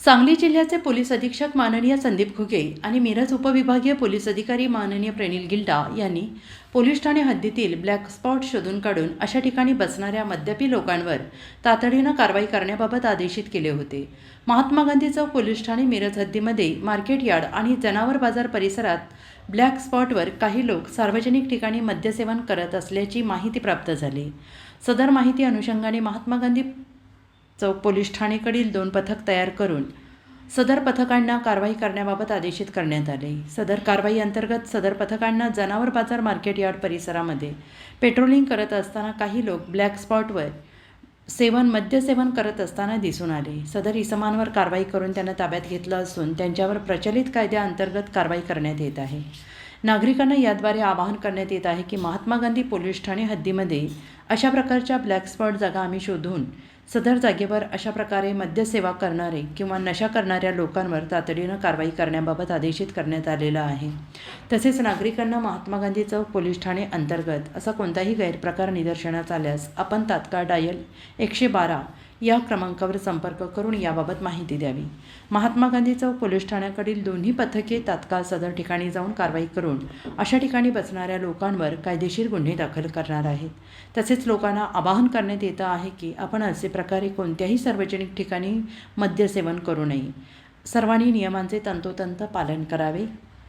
सांगली जिल्ह्याचे पोलीस अधीक्षक माननीय संदीप घुगे आणि मिरज उपविभागीय पोलीस अधिकारी माननीय प्रणिल गिल्डा यांनी पोलीस ठाणे हद्दीतील ब्लॅक स्पॉट शोधून काढून अशा ठिकाणी बसणाऱ्या मद्यपी लोकांवर तातडीनं कारवाई करण्याबाबत आदेशित केले होते. महात्मा गांधी चौक पोलीस ठाणे मिरज हद्दीमध्ये मार्केट यार्ड आणि जनावर बाजार परिसरात ब्लॅक स्पॉटवर काही लोक सार्वजनिक ठिकाणी मद्यसेवन करत असल्याची माहिती प्राप्त झाली. सदर माहिती अनुषंगाने महात्मा गांधी चौक पोलीस ठाणेकडील दोन पथक तयार करून सदर पथकांना कारवाई करण्याबाबत आदेशित करण्यात आले. सदर कारवाई अंतर्गत सदर पथकांना जनावर बाजार मार्केट यार्ड परिसरामध्ये पेट्रोलिंग करत असताना काही लोक ब्लॅक स्पॉटवर सेवन मद्यसेवन करत असताना दिसून आले. सदर इसमांवर कारवाई करून त्यांना ताब्यात घेतलं असून त्यांच्यावर प्रचलित कायद्याअंतर्गत कारवाई करण्यात येत आहे. नागरिकांना याद्वारे आवाहन करण्यात येत आहे की महात्मा गांधी पोलीस ठाणे हद्दीमध्ये अशा प्रकारच्या ब्लॅक स्पॉट जागा आम्ही शोधून सदर जागेवर अशा प्रकारे मद्यसेवा करणारे किंवा नशा करणाऱ्या लोकांवर तातडीनं कारवाई करण्याबाबत आदेशित करण्यात आलेलं आहे. तसेच नागरिकांना महात्मा गांधी चौक पोलीस ठाणे अंतर्गत असा कोणताही गैरप्रकार निदर्शनास आल्यास आपण तात्काळ डायल एकशे बारा या क्रमांकावर संपर्क करून याबाबत माहिती द्यावी. महात्मा गांधी चौक पोलीस ठाण्याकडील दोन्ही पथके तात्काळ सदर ठिकाणी जाऊन कारवाई करून अशा ठिकाणी बसणाऱ्या लोकांवर कायदेशीर गुन्हे दाखल करणार आहेत. तसेच लोकांना आवाहन करण्यात येतं आहे की आपण असे प्रकारे कोणत्याही सार्वजनिक ठिकाणी मद्यसेवन करू नये. सर्वांनी नियमांचे तंतोतंत पालन करावे.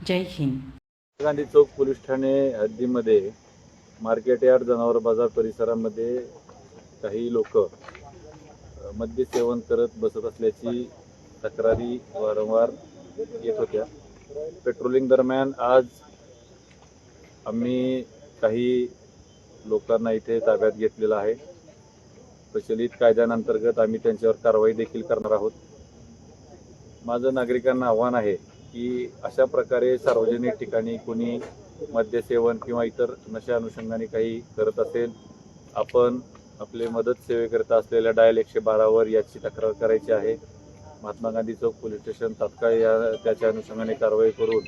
जय हिंद. गांधी चौक पोलीस ठाणे हद्दीमध्ये मार्केट यार्ड जनावर बाजार परिसरामध्ये काही लोक मद्यसेवन करत बसत असल्याची तक्रारी वारंवार येत होत्या. पेट्रोलिंग दरम्यान आज आम्ही काही लोकांना इथे ताब्यात घेतलेलं आहे. प्रचलित कायद्यांतर्गत आम्ही त्यांच्यावर कारवाई देखील करणार आहोत. माझं नागरिकांना आव्हान आहे की अशा प्रकारे सार्वजनिक ठिकाणी कोणी मद्यसेवन किंवा इतर नशा अनुषंगाने काही करत असेल आपण आपले मदत सेवेकरिता असलेल्या डायल एकशे बारावर याची तक्रार करायची आहे. महात्मा गांधी चौक पोलीस स्टेशन तात्काळ या त्याच्या अनुषंगाने कारवाई करून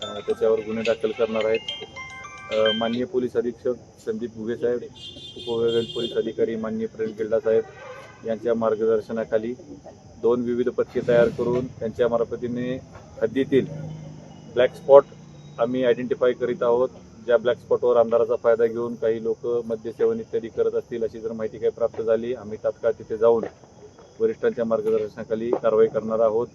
त्याच्यावर गुन्हे दाखल करणार आहेत. माननीय पोलीस अधीक्षक संदीप घुगे साहेब उपविभागीय पोलीस अधिकारी माननीय प्रेम गिल्डा साहेब यांच्या मार्गदर्शनाखाली दोन विविध पथके तयार करून त्यांच्या मार्फतीने हद्दीतील ब्लॅक स्पॉट आम्ही आयडेंटिफाय करीत आहोत. ज्या ब्लॅक स्पॉटवर अंधाराचा फायदा घेऊन काही लोक मद्यसेवन इत्यादी करत असतील अशी जर माहिती काही प्राप्त झाली आम्ही तात्काळ तिथे जाऊन वरिष्ठांच्या मार्गदर्शनाखाली कारवाई करणार आहोत.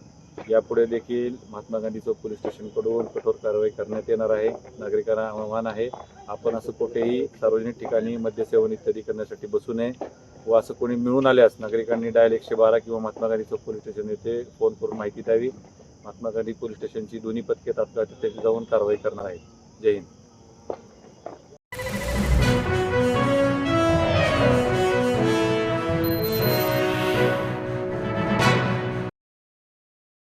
यापुढे देखील महात्मा गांधी चौक पोलीस स्टेशनकडून कठोर कारवाई करण्यात येणार आहे. नागरिकांना आव्हान आहे आपण असं कुठेही सार्वजनिक ठिकाणी मद्यसेवन इत्यादी करण्यासाठी बसू नये व असं कोणी मिळून आल्यास नागरिकांनी डायल एकशे बारा किंवा महात्मा गांधी चौक पोलीस स्टेशन येथे फोन करून माहिती द्यावी. महात्मा गांधी पोलीस स्टेशनची दोन्ही पथके तात्काळ तिथे जाऊन कारवाई करणार आहेत. जय हिंद.